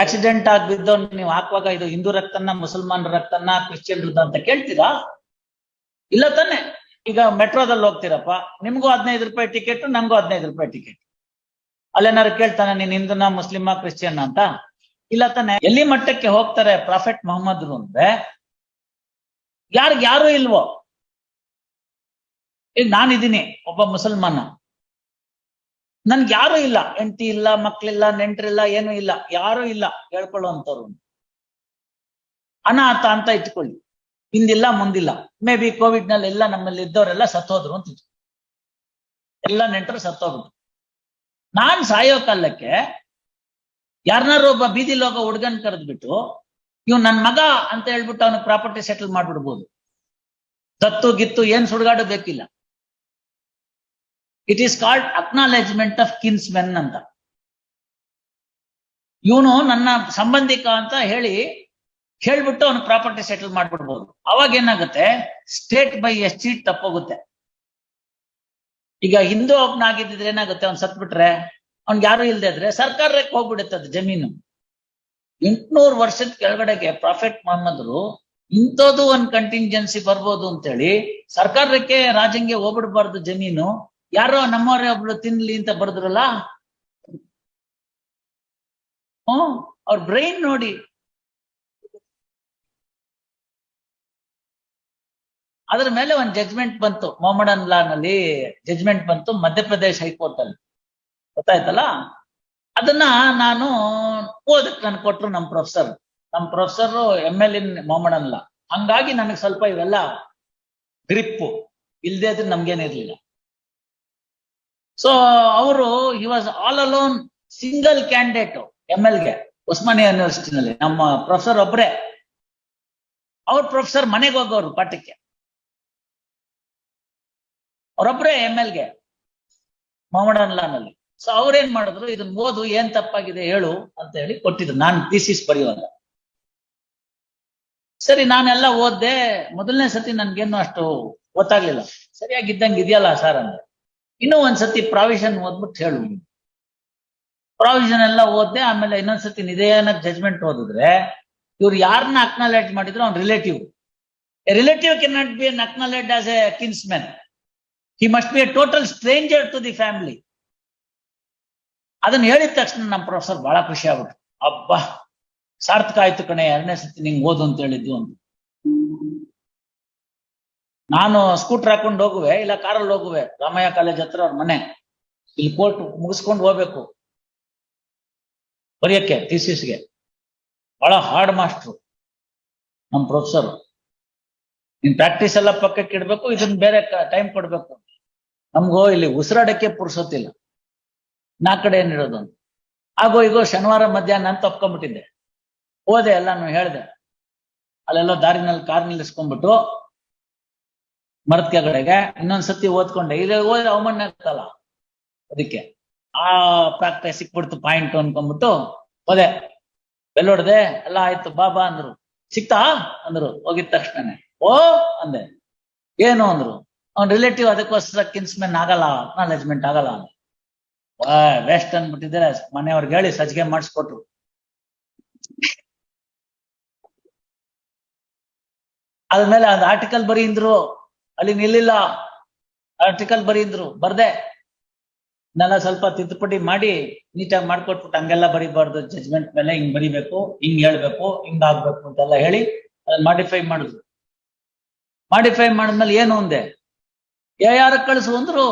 Accident ಆಗಿ ಬಿದ್ದವ್ ನೀವು ಹಾಕುವಾಗ ಇದು ಹಿಂದೂ ರಕ್ತನ ಮುಸಲ್ಮಾನ್ ರಕ್ತನ ಕ್ರಿಶ್ಚಿಯನ್ ಅಂತ ಕೇಳ್ತೀರಾ? ಇಲ್ಲ ತಾನೆ. ಈಗ ಮೆಟ್ರೋದಲ್ಲಿ ಹೋಗ್ತೀರಪ್ಪ. ನಿಮ್ಗೂ ಹದಿನೈದು ರೂಪಾಯಿ ಟಿಕೆಟ್ ನಂಗೂ ಹದಿನೈದು ರೂಪಾಯಿ ಟಿಕೆಟ್ ಅಲ್ಲೇನಾರು ಕೇಳ್ತಾನೆ, ನೀನ್ ಹಿಂದೂನ, ಮುಸ್ಲಿಮ ಕ್ರಿಶ್ಚಿಯನ್ ಅಂತ? ಇಲ್ಲ ತಾನೆ. ಎಲ್ಲಿ ಮಟ್ಟಕ್ಕೆ ಹೋಗ್ತಾರೆ ಪ್ರಾಫೆಟ್ ಮೊಹಮ್ಮದ್ರು ಅಂದ್ರೆ? ಯಾರಿಗ ಯಾರು ಇಲ್ವೋ? ಈಗ ನಾನಿದ್ದೀನಿ, ಒಬ್ಬ ಮುಸಲ್ಮಾನ. ನನ್ಗೆ ಯಾರು ಇಲ್ಲ, ಹೆಂಡತಿ ಇಲ್ಲ, ಮಕ್ಳಿಲ್ಲ, ನೆಂಟ್ರಿಲ್ಲ, ಏನು ಇಲ್ಲ, ಯಾರು ಇಲ್ಲ ಹೇಳ್ಕೊಳ್ಳುವಂಥವ್ರು ಅನಾಥ ಅಂತ ಇಟ್ಕೊಳ್ಳಿ. ಹಿಂದಿಲ್ಲ, ಮುಂದಿಲ್ಲ. ಮೇ ಬಿ ಕೋವಿಡ್ನಲ್ಲಿ ಎಲ್ಲ ನಮ್ಮಲ್ಲಿ ಇದ್ದವರೆಲ್ಲ ಸತ್ತೋದ್ರು ಅಂತ. ಎಲ್ಲ ನೆಂಟರು ಸತ್ತೋಗ್ಬಿಟ್ರು ನಾನ್ ಸಾಯೋ ಕಾಲಕ್ಕೆ ಯಾರನ್ನಾರು ಒಬ್ಬ ಬೀದಿ ಲೋಗ ಹುಡ್ಗನ್ ಕರೆದ್ಬಿಟ್ಟು ಇವ್ ನನ್ ಮಗ ಅಂತ ಹೇಳ್ಬಿಟ್ಟು ಅವನಿಗೆ ಪ್ರಾಪರ್ಟಿ ಸೆಟಲ್ ಮಾಡ್ಬಿಡ್ಬೋದು. ದತ್ತು, ಗಿತ್ತು, ಏನ್ ಸುಡ್ಗಾಡು ಬೇಕಿಲ್ಲ. It is called acknowledgement of kinsmen ಅಂತ. ಇವನು ನನ್ನ ಸಂಬಂಧಿಕ ಅಂತ ಹೇಳಿ ಹೇಳ್ಬಿಟ್ಟು ಅವನು ಪ್ರಾಪರ್ಟಿ ಸೆಟಲ್ ಮಾಡ್ಬಿಡ್ಬೋದು. ಅವಾಗ ಏನಾಗುತ್ತೆ? ಸ್ಟೇಟ್ ಬೈ ಎಸ್ಟೇಟ್ ತಪ್ಪೋಗುತ್ತೆ. ಈಗ ಹಿಂದೂ ಒಬ್ನ ಆಗಿದ್ದಿದ್ರೆ ಏನಾಗುತ್ತೆ? ಅವ್ನು ಸತ್ಬಿಟ್ರೆ, ಅವ್ನ್ಗೆ ಯಾರು ಇಲ್ಲದೆ ಇದ್ರೆ ಸರ್ಕಾರಕ್ಕೆ ಹೋಗ್ಬಿಡುತ್ತೆ ಅದು ಜಮೀನು. ಎಂಟ್ನೂರು ವರ್ಷದ ಕೆಳಗಡೆಗೆ ಪ್ರಾಫಿಟ್ ಮೊಹಮ್ಮದ್ರು ಇಂಥದ್ದು ಒಂದ್ ಕಂಟಿಂಜೆನ್ಸಿ ಬರ್ಬೋದು ಅಂತೇಳಿ ಸರ್ಕಾರಕ್ಕೆ ರಾಜಂಗೆ ಹೋಗ್ಬಿಡ್ಬಾರ್ದು ಜಮೀನು. ಯಾರೋ ನಮ್ಮವರೇ ಒಬ್ರು ತಿನ್ಲಿ ಅಂತ ಬರೆದ್ರಲ್ಲ? ಹ್ಮ್ ಅವ್ರ ಬ್ರೈನ್ ನೋಡಿ. ಅದ್ರ ಮೇಲೆ ಒಂದ್ ಜಜ್ಮೆಂಟ್ ಬಂತು. ಮೊಹಮ್ಮಡನ್ ಲಾ ನಲ್ಲಿ ಜಜ್ಮೆಂಟ್ ಬಂತು, ಮಧ್ಯಪ್ರದೇಶ ಹೈಕೋರ್ಟ್ ಅಲ್ಲಿ ಗೊತ್ತಾಯ್ತಲ್ಲ? ಅದನ್ನ ನಾನು ಓದಕ್ ನನ್ ಕೊಟ್ರು ನಮ್ ಪ್ರೊಫೆಸರ್ ನಮ್ professor M L in Mohammedan law ಹಂಗಾಗಿ ನನಗೆ ಸ್ವಲ್ಪ ಇವೆಲ್ಲ ಗ್ರಿಪ್ಪು ಇಲ್ದೇ ಇದ್ರೆ ನಮ್ಗೇನಿರ್ಲಿಲ್ಲ ಸೊ ಅವರು he was all alone single candidate M ಎಲ್ಗೆ Osmania ಯೂನಿವರ್ಸಿಟಿನಲ್ಲಿ ನಮ್ಮ ಪ್ರೊಫೆಸರ್ ಒಬ್ಬರೇ ಅವ್ರ ಪ್ರೊಫೆಸರ್ ಮನೆಗೆ ಹೋಗೋರು ಪಾಠಕ್ಕೆ ಅವರೊಬ್ರೇ ಎಂ ಎಲ್ಗೆ ಮೊಹಮ್ಮಡನ್ ಲಾನಲ್ಲಿ ಸೊ ಅವ್ರೇನ್ ಮಾಡಿದ್ರು ಇದನ್ನ ಓದು ಏನ್ ತಪ್ಪಾಗಿದೆ ಹೇಳು ಅಂತ ಹೇಳಿ ಕೊಟ್ಟಿದ್ರು. ನಾನು ಥೀಸಿಸ್ ಬರೆಯುವಾಗ. ಸರಿ, ನಾನೆಲ್ಲ ಓದ್ದೆ. ಮೊದಲನೇ ಸತಿ ನನ್ಗೇನು ಅಷ್ಟು ಗೊತ್ತಾಗ್ಲಿಲ್ಲ. ಸರಿಯಾಗಿದ್ದಂಗೆ ಇದೆಯಲ್ಲ ಸರ್ ಅಂದ್ರೆ ಇನ್ನೂ ಒಂದ್ಸತಿ ಪ್ರಾವಿಷನ್ ಓದ್ಬಿಟ್ಟು ಹೇಳು ಪ್ರಾವಿಷನ್ ಎಲ್ಲ ಓದ್ದೆ, ಆಮೇಲೆ ಇನ್ನೊಂದ್ಸತಿ ನಿಧಾನ ಜಜ್ಮೆಂಟ್ ಓದಿದ್ರೆ, ಇವ್ರು ಯಾರನ್ನ ಅಕ್ನಾಲೈಟ್ ಮಾಡಿದ್ರು ಅವ್ನ relative relative can not be an as a kinsman he must be a total stranger to the family ಅದನ್ನ ಹೇಳಿದ ತಕ್ಷಣ ನಮ್ಮ ಪ್ರೊಫೆಸರ್ ಬಹಳ ಖುಷಿ ಆಗ್ಬಿಟ್ರು. ಅಬ್ಬಾ, ಸಾರ್ಥಕ ಆಯ್ತು ಕಣೆ, ಎರಡನೇ ಸತಿ ನಿಂಗೆ ಓದು ಅಂತ ಹೇಳಿದ್ದು ಅಂತ ನಾನು ಸ್ಕೂಟರ್ ಹಾಕೊಂಡು ಹೋಗುವೆ, ಇಲ್ಲ ಕಾರಲ್ಲಿ ಹೋಗುವೆ, ರಾಮಯ್ಯ ಕಾಲೇಜ್ ಹತ್ರ ಅವ್ರ ಮನೆ. ಇಲ್ಲಿ ಕೋರ್ಟ್ ಮುಗಿಸ್ಕೊಂಡು ಹೋಗ್ಬೇಕು. ಬರೆಯಕ್ಕೆ ಥೀಸಿಸ್ಗೆ ಬಹಳ ಹಾರ್ಡ್ ಮಾಸ್ಟ್ರು ನಮ್ಮ ಪ್ರೊಫೆಸರ್ ನೀನ್ ಪ್ರಾಕ್ಟೀಸ್ ಎಲ್ಲ ಪಕ್ಕಕ್ಕೆ ಇಡ್ಬೇಕು ಇದನ್ನ ಬೇರೆ ಟೈಮ್ ಕೊಡ್ಬೇಕು. ನಮ್ಗೋ ಇಲ್ಲಿ ಉಸಿರಾಡಕ್ಕೆ ಪುರ್ಸೊತ್ತಿಲ್ಲ ನಾ ಕಡೆ ಏನಿರೋದು ಆಗೋ ಈಗೋ ಶನಿವಾರ ಮಧ್ಯಾಹ್ನ ಅಂತ ತಪ್ಕೊಂಡ್ಬಿಟ್ಟಿದ್ದೆ ಹೋದೆ ಎಲ್ಲಾನು ಹೇಳ್ದೆ. ಅಲ್ಲೆಲ್ಲೋ ದಾರಿನಲ್ಲಿ ಕಾರ್ ನಿಲ್ಲಿಸ್ಕೊಂಡ್ಬಿಟ್ಟು ಮರದ ಕೆಳಗಡೆಗೆ ಇನ್ನೊಂದ್ಸತಿ ಓದ್ಕೊಂಡೆ. ಇಲ್ಲಿ ಹೋದ್ರೆ ಅವಮಾನ ಆಗ್ತಲ್ಲ. ಅದಕ್ಕೆ ಆ ಪ್ರಾಕ್ಟೀಸ್ ಸಿಕ್ಬಿಡ್ತು ಪಾಯಿಂಟ್ ಅನ್ಕೊಂಡ್ಬಿಟ್ಟು ಹೋದೆ ಬೆಲ್ ಹೊಡ್ದೆ, ಎಲ್ಲ ಆಯ್ತು ಬಾಬಾ ಅಂದ್ರು. ಸಿಕ್ತಾ? ಅಂದ್ರು. ಹೋಗಿದ ತಕ್ಷಣನೆ. ಓ, ಅಂದೆ. ಏನು ಅಂದ್ರು. ಅವ್ನ್ ರಿಲೇಟಿವ್ ಅದಕ್ಕೋಸ್ಕರ ಕಿನ್ಸ್ಮೆನ್ ಆಗಲ್ಲ ಅಕ್ನಾಲೆಜ್ಮೆಂಟ್ ಆಗಲ್ಲ ವೆಸ್ಟ್ ಅಂದ್ಬಿಟ್ಟಿದ್ರೆ ಮನೆಯವ್ರಿಗೆ ಹೇಳಿ, ಸಜ್ಜಿಗೆ ಮಾಡಿಸ್ಕೊಟ್ರು. ಆದ್ಮೇಲೆ ಅದ್ ಆರ್ಟಿಕಲ್ ಬರೀಂದ್ರು ಅಲ್ಲಿ ನಿಲ್ಲಿಲ್ಲ. ಆರ್ಟಿಕಲ್ ಬರೀಂದ್ರು. ಬರ್ದೆ. ನನ್ನ ಸ್ವಲ್ಪ ತಿದ್ದುಪಡಿ ಮಾಡಿ, ನೀಟಾಗಿ ಮಾಡ್ಕೊಟ್ಬಿಟ್ಟು ಹಂಗೆಲ್ಲ ಬರೀಬಾರ್ದು. ಜಜ್ಮೆಂಟ್ ಮೇಲೆ ಹಿಂಗ್ ಬರಿಬೇಕು, ಹಿಂಗ್ ಹೇಳ್ಬೇಕು, ಹಿಂಗ್ ಆಗ್ಬೇಕು ಅಂತೆಲ್ಲ ಹೇಳಿ ಅದನ್ನ ಮಾಡಿಫೈ ಮಾಡಿದ್ರು ಮಾಡಿಫೈ ಮಾಡಿದ್ಮೇಲೆ ಏನು ಒಂದೆ ಯಾರ ಕಳಿಸು ಅಂದ್ರು?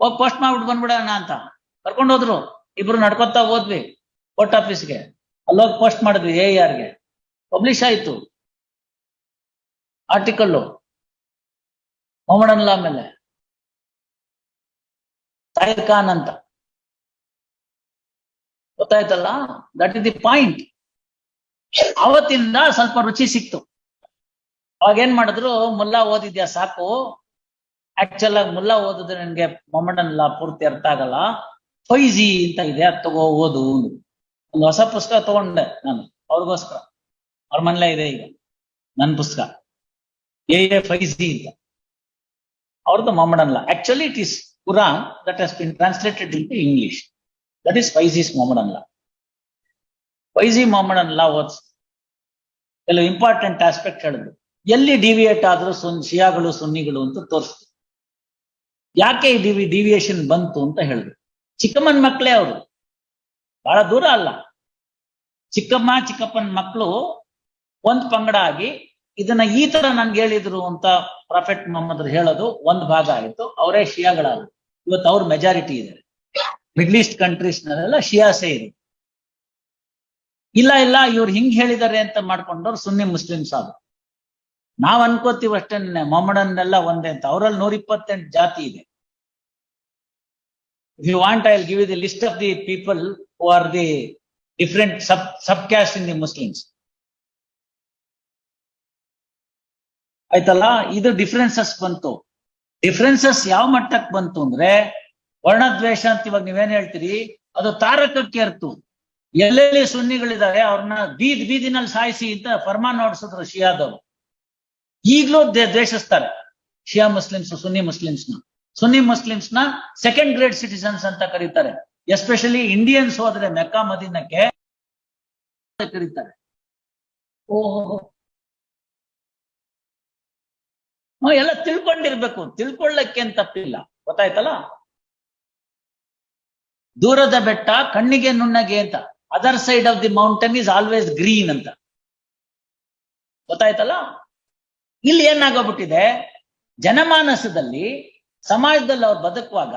ಹೋಗ್ ಪೋಸ್ಟ್ ಮಾಡ್ಬಿಟ್ಟು ಬಂದ್ಬಿಡೋಣ ಅಂತ. ಕರ್ಕೊಂಡು ಹೋದ್ರು. ಇಬ್ರು ನಡ್ಕೊತಾ ಹೋದ್ವಿ. ಕೋರ್ಟ್ ಆಫೀಸ್ಗೆ ಅಲ್ಲೋಗಿ ಪೋಸ್ಟ್ ಮಾಡಿದ್ವಿ ಎ ಆರ್ಗೆ ಪಬ್ಲಿಷ್ ಆಯ್ತು. ಆರ್ಟಿಕಲ್ಲು ಮೊಹಮ್ಮಡನ್ ಲಾ ಮೇಲೆ. ತಾಹಿರ್ ಖಾನ್ ಅಂತ. ಗೊತ್ತಾಯ್ತಲ್ಲ? ದಟ್ ಇಸ್ ದಿ ಪಾಯಿಂಟ್ ಅವತ್ತಿಂದ ಸ್ವಲ್ಪ ರುಚಿ ಸಿಕ್ತು. ಅವಾಗ ಏನ್ ಮಾಡಿದ್ರು? ಮುಲ್ಲಾ ಓದಿದ್ಯಾ ಸಾಕು? ಆಕ್ಚುಲ್ ಆಗಿ ಮುಲ್ಲಾ ಓದಿದ್ರೆ ನನ್ಗೆ ಮೊಹಮ್ಮಡನ್ ಲಾ ಪೂರ್ತಿ ಅರ್ಥ ಆಗಲ್ಲ. ಫೈಜಿ ಅಂತ ಇದೆ, ಅದ್ ತಗೋ, ಓದು. ಒಂದು ಹೊಸ ಪುಸ್ತಕ ತಗೊಂಡೆ ನಾನು, ಅವ್ರಿಗೋಸ್ಕರ. ಅವ್ರ ಮನೇಲೆ ಇದೆ ಈಗ ನನ್ನ ಪುಸ್ತಕ. ಎ ಎ ಫೈಜಿ ಅಂತ ಅವ್ರದ್ದು Mohammedan law actually it is Quran that has been translated into English that is Fyzee's Mohammedan law Fyzee Mohammedan law was ಕೆಲವು ಇಂಪಾರ್ಟೆಂಟ್ ಆಸ್ಪೆಕ್ಟ್ ಹೇಳಿದ್ರು ಎಲ್ಲಿ ಡಿವಿಯೇಟ್ ಆದ್ರೂ ಸುನ್, ಶಿಯಾಗಳು, ಸುನ್ನಿಗಳು ಅಂತ ತೋರಿಸ್ತು ಯಾಕೆ ಈ ಡಿವಿ ಡಿವಿಯೇಷನ್ ಬಂತು ಅಂತ ಹೇಳಿದ್ರು ಚಿಕ್ಕಮ್ಮನ ಮಕ್ಕಳೇ ಅವರು. ಬಹಳ ದೂರ ಅಲ್ಲ. ಚಿಕ್ಕಮ್ಮ, ಚಿಕ್ಕಪ್ಪನ ಮಕ್ಕಳು ಒಂದ್ ಪಂಗಡ ಆಗಿ ಇದನ್ನ ಈ ತರ ನನ್ಗೆ ಹೇಳಿದ್ರು ಅಂತ ಪ್ರಾಫೆಟ್ ಮೊಹಮ್ಮದ್ ಹೇಳೋದು ಒಂದ್ ಭಾಗ ಆಯ್ತು. ಅವರೇ ಶಿಯಾಗಳಾದ್ರು. ಇವತ್ತು ಅವ್ರ ಮೆಜಾರಿಟಿ ಇದೆ ಮಿಡ್ಲ್ ಈಸ್ಟ್ ಕಂಟ್ರೀಸ್ ನಲ್ಲೆಲ್ಲ ಶಿಯಾಸೆ ಇದೆ. ಇಲ್ಲ ಇಲ್ಲ, ಇವ್ರು ಹಿಂಗ್ ಹೇಳಿದ್ದಾರೆ ಅಂತ ಮಾಡ್ಕೊಂಡವ್ರು ಸುನ್ನಿ ಮುಸ್ಲಿಮ್ಸ್ ಆದ್ರು. ನಾವ್ ಅನ್ಕೋತೀವಿ ಅಷ್ಟೇ ಮೊಹಮ್ಮಡನ್ನೆಲ್ಲ ಒಂದೇ ಅಂತ. ಅವರಲ್ಲಿ ನೂರ ಇಪ್ಪತ್ತೆಂಟು ಜಾತಿ ಇದೆ. If you want I give the list of the people who are the different sub sub caste in the Muslims ಆಯ್ತಲ್ಲ? ಇದು ಡಿಫ್ರೆನ್ಸಸ್ ಬಂತು. ಡಿಫ್ರೆನ್ಸಸ್ ಯಾವ ಮಟ್ಟಕ್ಕೆ ಬಂತು ಅಂದ್ರೆ, ವರ್ಣದ್ವೇಷ ಅಂತ ಇವಾಗ ನೀವೇನ್ ಹೇಳ್ತೀರಿ, ಅದು ತಾರಕಕ್ಕೆ ಅರ್ತು ಎಲ್ಲೆಲ್ಲಿ ಸುನ್ನಿಗಳಿದ್ದಾರೆ ಅವ್ರನ್ನ ಬೀದ್ ಬೀದಿನಲ್ಲಿ ಸಾಯಿಸಿ ಅಂತ ಫರ್ಮಾನ್ ಹೊಡ್ಸಿದ್ರು ಶಿಯಾದವರು. ಈಗ್ಲೂ ದ್ವೇ- ದ್ವೇಷಿಸ್ತಾರೆ. ಶಿಯಾ ಮುಸ್ಲಿಮ್ಸ್, ಸುನ್ನಿ ಮುಸ್ಲಿಮ್ಸ್ನ ಸುನ್ನಿ ಮುಸ್ಲಿಮ್ಸ್ನ ಸೆಕೆಂಡ್ ಗ್ರೇಡ್ ಸಿಟಿಸನ್ಸ್ ಅಂತ ಕರೀತಾರೆ. ಎಸ್ಪೆಷಲಿ ಇಂಡಿಯನ್ಸ್ ಹೋದ್ರೆ ಮೆಕ್ಕಾ ಮದೀನಕ್ಕೆ ಕರೀತಾರೆ. ಓಹೋ ಎಲ್ಲ ತಿಳ್ಕೊಂಡಿರ್ಬೇಕು. ತಿಳ್ಕೊಳ್ಳಕ್ಕೆ ತಪ್ಪಿಲ್ಲ. ಗೊತ್ತಾಯ್ತಲ್ಲ? ದೂರದ ಬೆಟ್ಟ, ಕಣ್ಣಿಗೆ ನುಣ್ಣಗೆ ಅಂತ. Other side of the mountain is always green ಅಂತ. ಗೊತ್ತಾಯ್ತಲ್ಲ? ಇಲ್ಲಿ ಏನಾಗೋಗ್ಬಿಟ್ಟಿದೆ? ಜನಮಾನಸದಲ್ಲಿ ಸಮಾಜದಲ್ಲಿ ಅವ್ರು ಬದುಕುವಾಗ,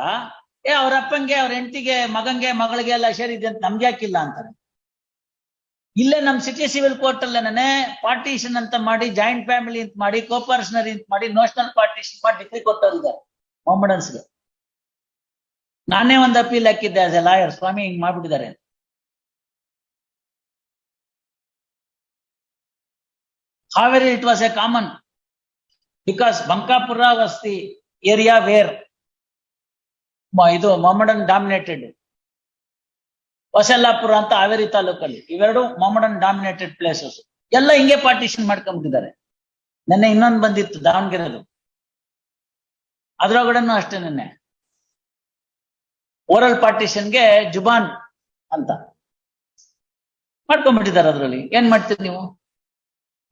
ಏ, ಅವ್ರ ಅಪ್ಪಂಗೆ, ಅವ್ರ ಹೆಂಡತಿಗೆ, ಮಗಂಗೆ, ಮಗಳಿಗೆ ಎಲ್ಲ ಸೇರಿದೆ ಅಂತ ನಮ್ಗೆ ಯಾಕಿಲ್ಲ ಅಂತಾರೆ. ಇಲ್ಲೇ ನಮ್ಮ ಸಿಟಿ ಸಿವಿಲ್ ಕೋರ್ಟ್ ಅಲ್ಲೇನೆ ಪಾರ್ಟಿಷನ್ ಅಂತ ಮಾಡಿ ಜಾಯಿಂಟ್ ಫ್ಯಾಮಿಲಿ ಅಂತ ಮಾಡಿ ಕೋಪರ್ಷನರಿ ಅಂತ ಮಾಡಿ ನ್ಯಾಷನಲ್ ಪಾರ್ಟಿಷನ್ ಮಾಡಿ ಡಿಗ್ರಿ ಕೊಟ್ಟವ್ರಿದ್ದಾರೆ ಮೊಹಮ್ಮಡನ್ಸ್ಗೆ ನಾನೇ ಒಂದು ಅಪೀಲ್ ಹಾಕಿದ್ದೆ ಆಸ್ ಎ ಲಾಯರ್ ಸ್ವಾಮಿ ಹಿಂಗ್ ಮಾಡ್ಬಿಟ್ಟಿದ್ದಾರೆ Haveri it was a common because Bankapura ವಸ್ತಿ area where ಇದು ಮೊಹಮ್ಮಡನ್ ಡಾಮಿನೇಟೆಡ್ ಹೊಸಲ್ಲಾಪುರ ಅಂತ ಹಾವೇರಿ ತಾಲೂಕಲ್ಲಿ ಇವೆರಡು ಮೊಮಡನ್ ಡಾಮಿನೇಟೆಡ್ ಪ್ಲೇಸಸ್ ಎಲ್ಲ ಹಿಂಗೆ ಪಾರ್ಟಿಷನ್ ಮಾಡ್ಕೊಂಡ್ಬಿಟ್ಟಿದ್ದಾರೆ ನೆನ್ನೆ ಇನ್ನೊಂದು ಬಂದಿತ್ತು, ದಾವಣಗೆರೆದು. ಅದ್ರೊಳಗಡೆನೂ ಅಷ್ಟೇ ನೆನ್ನೆ. ಓರಲ್ ಪಾರ್ಟಿಷನ್ಗೆ ಜುಬಾನ್ ಅಂತ ಮಾಡ್ಕೊಂಡ್ಬಿಟ್ಟಿದ್ದಾರೆ ಅದರಲ್ಲಿ. ಏನ್ ಮಾಡ್ತೀರಿ ನೀವು?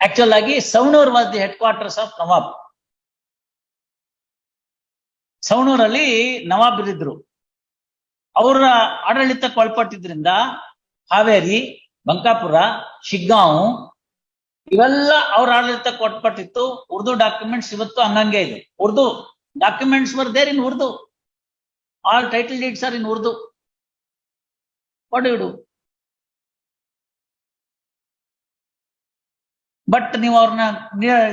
ಆಕ್ಚುಲ್ ಆಗಿ Savanur was the head quarters of ಸವಣೂರಲ್ಲಿ ನವಾಬರಿದ್ರು. ಅವರ ಆಡಳಿತಕ್ಕೆ ಒಳಪಟ್ಟಿದ್ರಿಂದ ಹಾವೇರಿ, ಬಂಕಾಪುರ, ಶಿಗ್ಗಾಂವ್ ಇವೆಲ್ಲ ಅವ್ರ ಆಡಳಿತಕ್ಕೆ ಒಳಪಟ್ಟಿತ್ತು ಉರ್ದು ಡಾಕ್ಯುಮೆಂಟ್ಸ್ ಇವತ್ತು ಹಂಗಂಗೆ ಇದೆ. Urdu documents were there in Urdu. All title deeds are in Urdu. ಕೊಡಿಡು but ನೀವು ಅವ್ರನ್ನ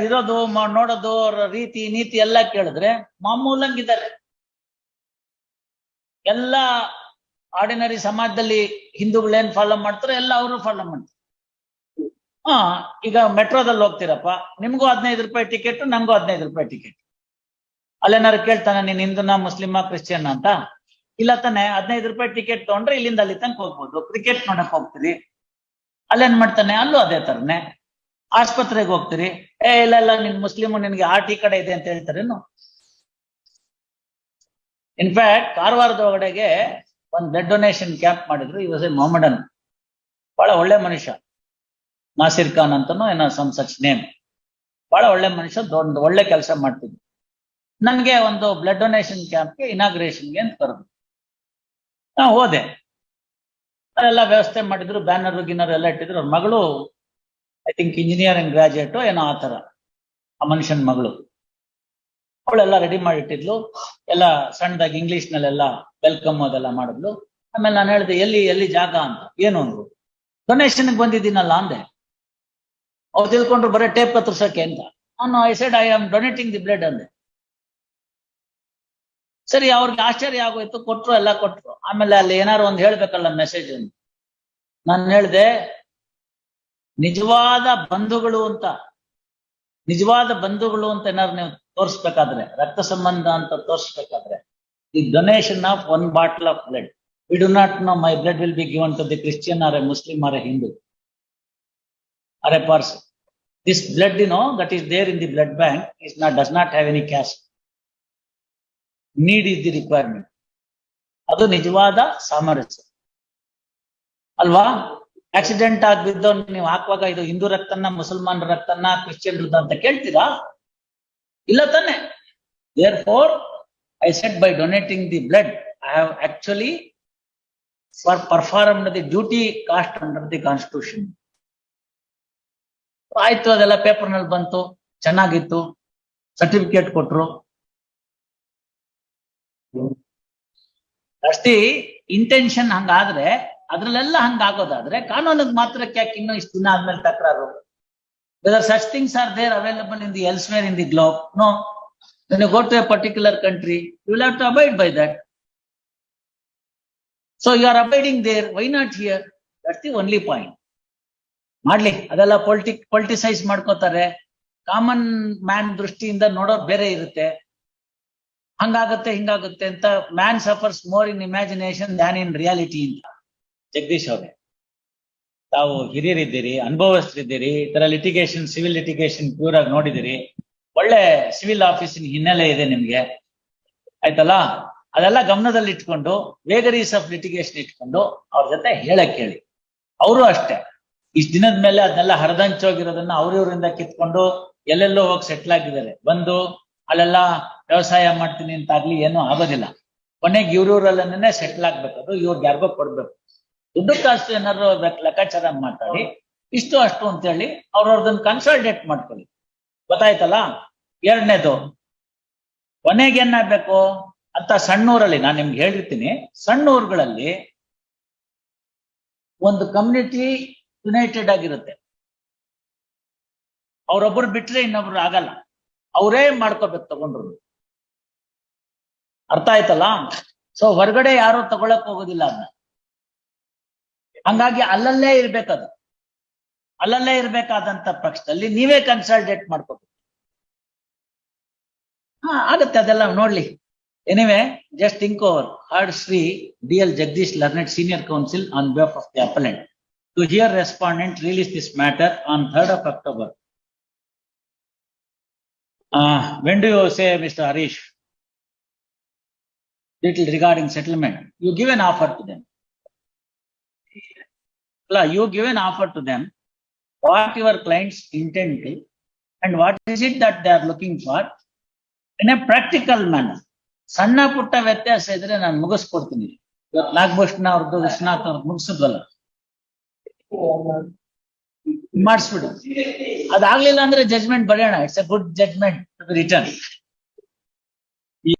ಇರೋದು ನೋಡೋದು, ಅವ್ರ ರೀತಿ, ನೀತಿ ಎಲ್ಲ ಕೇಳಿದ್ರೆ ಮಾಮೂಲಂಗಿದ್ದಾರೆ ಎಲ್ಲ ಆರ್ಡಿನರಿ ಸಮಾಜದಲ್ಲಿ ಹಿಂದೂಗಳು ಏನ್ ಫಾಲೋ ಮಾಡ್ತಾರೆ ಎಲ್ಲ ಅವರು ಫಾಲೋ ಮಾಡ್ತಾರೆ. ಹಾ, ಈಗ ಮೆಟ್ರೋದಲ್ಲಿ ಹೋಗ್ತೀರಪ್ಪ, ನಿಮ್ಗೂ ಹದಿನೈದು ರೂಪಾಯಿ ಟಿಕೆಟ್ ನಮಗೂ ಹದಿನೈದು ರೂಪಾಯಿ ಟಿಕೆಟ್ ಅಲ್ಲೇನಾರು ಕೇಳ್ತಾನೆ, ನೀನ್ ಹಿಂದೂನಾ, ಮುಸ್ಲಿಮಾ, ಕ್ರಿಶ್ಚಿಯನ್ ಅಂತ? ಇಲ್ಲ ತಾನೆ, ಹದಿನೈದು ರೂಪಾಯಿ ಟಿಕೆಟ್ ತಗೊಂಡ್ರೆ ಇಲ್ಲಿಂದ ಅಲ್ಲಿ ತನಕ ಹೋಗ್ಬೋದು. ಕ್ರಿಕೆಟ್ ನೋಡಕ್ ಹೋಗ್ತೀರಿ. ಅಲ್ಲೇನ್ ಮಾಡ್ತಾನೆ, ಅಲ್ಲೂ ಅದೇ ತರನೇ. ಆಸ್ಪತ್ರೆಗೆ ಹೋಗ್ತೀರಿ. ಏ, ಇಲ್ಲ ಇಲ್ಲ, ನಿನ್ ಮುಸ್ಲಿಮ್ ನಿನ್ಗೆ ಆ ಟಿ ಕಡೆ ಇದೆ ಅಂತ ಹೇಳ್ತಾರೇನು ಇನ್ಫ್ಯಾಕ್ಟ್ ಕಾರವಾರದ ಒಳಗಡೆಗೆ ಒಂದು ಬ್ಲಡ್ ಡೊನೇಷನ್ ಕ್ಯಾಂಪ್ ಮಾಡಿದ್ರು. ಈ ವಾಸ್ ಎ ಮೊಹಮ್ಮಡನ್ ಬಹಳ ಒಳ್ಳೆ ಮನುಷ್ಯ. ನಾಸಿರ್ ಖಾನ್ ಅಂತನೋ ಏನೋ ಸಮ್ ಸಚ್ ನೇಮ್ ಬಹಳ ಒಳ್ಳೆ ಮನುಷ್ಯ, ದೊಡ್ಡ ಒಳ್ಳೆ ಕೆಲಸ ಮಾಡ್ತಿದ್ರು. ನನಗೆ ಒಂದು ಬ್ಲಡ್ ಡೊನೇಷನ್ ಕ್ಯಾಂಪ್ಗೆ ಇನಾಗ್ರೇಷನ್ಗೆ ಅಂತ ಕರೆದ್ರು ನಾ ಹೋದೆ. ಅಲ್ಲೆಲ್ಲ ವ್ಯವಸ್ಥೆ ಮಾಡಿದ್ರು ಬ್ಯಾನರ್ ಗಿನ್ನರ್ ಎಲ್ಲ ಇಟ್ಟಿದ್ರು. ಅವ್ರ ಮಗಳು ಐ ಥಿಂಕ್ ಇಂಜಿನಿಯರಿಂಗ್ ಗ್ರಾಜುಯೇಟ್ ಏನೋ ಆ ತರ ಆ ಮನುಷ್ಯನ ಮಗಳು. ಅವಳೆಲ್ಲ ರೆಡಿ ಮಾಡಿಟ್ಟಿದ್ಲು. ಎಲ್ಲ ಸಣ್ಣದಾಗಿ ಇಂಗ್ಲಿಷ್ ನಲ್ಲೆಲ್ಲ ವೆಲ್ಕಮ್ ಅದೆಲ್ಲ ಮಾಡಿದ್ಲು. ಆಮೇಲೆ ನಾನು ಹೇಳಿದೆ, ಎಲ್ಲಿ ಎಲ್ಲಿ ಜಾಗ ಅಂತ? ಏನು? ಅಂದ್ರು. ಡೊನೇಷನ್ ಬಂದಿದ್ದೀನಲ್ಲ ಅಂದೆ. ಅವ್ರು ತಿಳ್ಕೊಂಡ್ರು, ಬರೀ ಟೇಪ್ ಕತ್ತರ್ಸಕ್ಕೆ ಅಂತ. ನಾನು I said I am donating the blood ಅಂದೆ. ಸರಿ, ಅವ್ರಿಗೆ ಆಶ್ಚರ್ಯ ಆಗೋಯ್ತು. ಕೊಟ್ರು, ಎಲ್ಲ ಕೊಟ್ರು. ಆಮೇಲೆ ಅಲ್ಲಿ ಏನಾರು ಒಂದು ಹೇಳ್ಬೇಕಲ್ಲ ಮೆಸೇಜ್ ಅಂತ ನಾನು ಹೇಳಿದೆ, ನಿಜವಾದ ಬಂಧುಗಳು ಅಂತ, ನಿಜವಾದ ಬಂಧುಗಳು ಅಂತ ಏನಾದ್ರು ನೀವು ತೋರಿಸ್ಬೇಕಾದ್ರೆ, ರಕ್ತ ಸಂಬಂಧ ಅಂತ ತೋರಿಸ್ಬೇಕಾದ್ರೆ the donation of one bottle of blood we do not know my blood will be given to the Christian or a Muslim or a Hindu or a person this blood you know that is there in the blood bank is not does not have any cash need is the requirement ಅದು ನಿಜವಾದ ಸಾಮರಸ್ಯ. ಅಲ್ವಾ? Accident ಆಗಿ ಬಿದ್ದು ನೀವು ಹಾಕುವಾಗ ಇದು ಹಿಂದೂ ರಕ್ತನ ಮುಸಲ್ಮಾನ್ ರಕ್ತನ ಕ್ರಿಶ್ಚಿಯನ್ ಅಂತ ಕೇಳ್ತೀರಾ? ಇಲ್ಲ ತಾನೆ. Therefore I said by donating the blood I have actually for perform the duty cast under the constitution ಆಯ್ತು, ಅದೆಲ್ಲ ಪೇಪರ್ನಲ್ಲಿ ಬಂತು, ಚೆನ್ನಾಗಿತ್ತು ಸರ್ಟಿಫಿಕೇಟ್ ಕೊಟ್ರು. ಅಷ್ಟೇ ಇಂಟೆನ್ಷನ್ ಹಂಗಾದ್ರೆ, ಅದ್ರಲ್ಲೆಲ್ಲ ಹಂಗಾಗೋದಾದ್ರೆ, ಕಾನೂನಿಗೆ ಮಾತ್ರಕ್ಕೆ ಯಾಕೆ ಇನ್ನೂ ಇಷ್ಟು ದಿನ ಆದ್ಮೇಲೆ ತಕರಾರು? Whether such things are there available in the elsewhere in the globe no when you go to a particular country, you will have to abide by that. So, you are abiding there. Why not here? That's the only point. ಮಾಡ್ಲಿ. ಅದೆಲ್ಲ polity politicise ಮಾಡ್ಕೋತಾರೆ. Common man ದೃಷ್ಟಿಯಿಂದ ನೋಡೋದು ಬೇರೆ ಇರುತ್ತೆ. ಹಂಗಾಗತ್ತೆ, ಹಿಂಗಾಗುತ್ತೆ ಅಂತ man suffers more in imagination than in reality ಅಂತ ಜಗದೀಶ್ ಅವ್ರೆ. ತಾವು ಹಿರಿಯರಿದ್ದೀರಿ, ಅನುಭವಸ್ಥರಿದ್ದೀರಿ, ಈ ತರ ಲಿಟಿಗೇಷನ್ ಸಿವಿಲ್ ಲಿಟಿಗೇಷನ್ ಪ್ಯೂರ್ ಆಗಿ ನೋಡಿದಿರಿ. ಒಳ್ಳೆ ಸಿವಿಲ್ ಆಫೀಸಿನ ಹಿನ್ನೆಲೆ ಇದೆ ನಿಮ್ಗೆ. ಆಯ್ತಲ್ಲ? ಅದೆಲ್ಲ ಗಮನದಲ್ಲಿ ಇಟ್ಕೊಂಡು ವೇಗರೀಸ್ ಆಫ್ ಲಿಟಿಗೇಷನ್ ಇಟ್ಕೊಂಡು, ಅವ್ರ ಜೊತೆ ಹೇಳಕ್ ಹೇಳಿ. ಅವರು ಅಷ್ಟೇ. ಇಷ್ಟ ದಿನದ ಮೇಲೆ ಅದನ್ನೆಲ್ಲ ಹರಿದಂಚೋಗಿರೋದನ್ನ ಅವ್ರಿವ್ರಿಂದ ಕಿತ್ಕೊಂಡು ಎಲ್ಲೆಲ್ಲೋ ಹೋಗಿ ಸೆಟ್ಲ್ ಆಗಿದ್ದಾರೆ. ಬಂದು, ಅಲ್ಲೆಲ್ಲ ವ್ಯವಸಾಯ ಮಾಡ್ತೀನಿ ಅಂತಾಗ್ಲಿ ಏನೂ ಆಗೋದಿಲ್ಲ. ಕೊನೆಗೆ ಇವ್ರೂರಲ್ಲೇ ಸೆಟ್ಲ್ ಆಗ್ಬೇಕು ಅದು ಇವ್ರಿಗೆ ಯಾರಿಗೋ ಕೊಡ್ಬೇಕು. ದುಡ್ಡು ಅಷ್ಟು ಏನಾದ್ರು ಲೆಕ್ಕ- ಲೆಕ್ಕಾಚಾರ ಮಾತಾಡಿ, ಇಷ್ಟು ಅಷ್ಟು ಅಂತ ಹೇಳಿ ಅವ್ರವ್ರದನ್ನ ಕನ್ಸಲ್ಟೇಟ್ ಮಾಡ್ಕೊಳ್ಳಿ. ಗೊತ್ತಾಯ್ತಲ್ಲ? ಎರಡನೇದು, ಕೊನೆಗೆ ಏನಾಗ್ಬೇಕು? ಅಂತ ಸಣ್ಣೂರಲ್ಲಿ, ನಾನು ನಿಮ್ಗೆ ಹೇಳಿರ್ತೀನಿ ಸಣ್ಣ ಊರುಗಳಲ್ಲಿ ಒಂದು ಕಮ್ಯುನಿಟಿ ಯುನೈಟೆಡ್ ಆಗಿರುತ್ತೆ. ಅವ್ರೊಬ್ರು ಬಿಟ್ರೆ ಇನ್ನೊಬ್ರು ಆಗಲ್ಲ. ಅವರೇ ಮಾಡ್ಕೋಬೇಕು ತಗೊಂಡ್ರು. ಅರ್ಥ ಆಯ್ತಲ್ಲ? ಸೊ ಹೊರಗಡೆ ಯಾರು ತಗೊಳಕ್ ಹೋಗೋದಿಲ್ಲ ಅದನ್ನ ಹಂಗಾಗಿ ಅಲ್ಲಲ್ಲೇ ಇರ್ಬೇಕದು. ಅಲ್ಲಲ್ಲೇ ಇರ್ಬೇಕಾದಂತ ಪಕ್ಷದಲ್ಲಿ ನೀವೇ ಕನ್ಸಲ್ಟೇಟ್ ಮಾಡ್ಕೋಬೇಕು. ಹಾ, ಆಗತ್ತೆ ಅದೆಲ್ಲ ನೋಡ್ಲಿ. Anyway just think over hard Shri D L Jagadish learned senior counsel on behalf of the appellant to hear respondent release this matter on third of October when do you say mister Harish little regarding settlement you an offer to them. You give an offer to them, what your clients intent to, and what is it that they are looking for in a practical manner. ಸಣ್ಣ ಪುಟ್ಟ ವ್ಯತ್ಯಾಸ ಇದ್ರೆ ನಾನು ಮುಗಿಸ್ಕೊಡ್ತೀನಿ ಇವತ್ತು ನಾಗಭೂಷಣ ಅವ್ರದ್ದು ವಿಶ್ವನಾಥ್ ಅವ್ರದ್ದು ಮುಗಿಸಿದ್ವಲ್ಲ ಮಾಡಿಸ್ಬಿಡು ಅದಾಗ್ಲಿಲ್ಲ ಅಂದ್ರೆ judgement ಬರೆಯೋಣ it's a good judgment return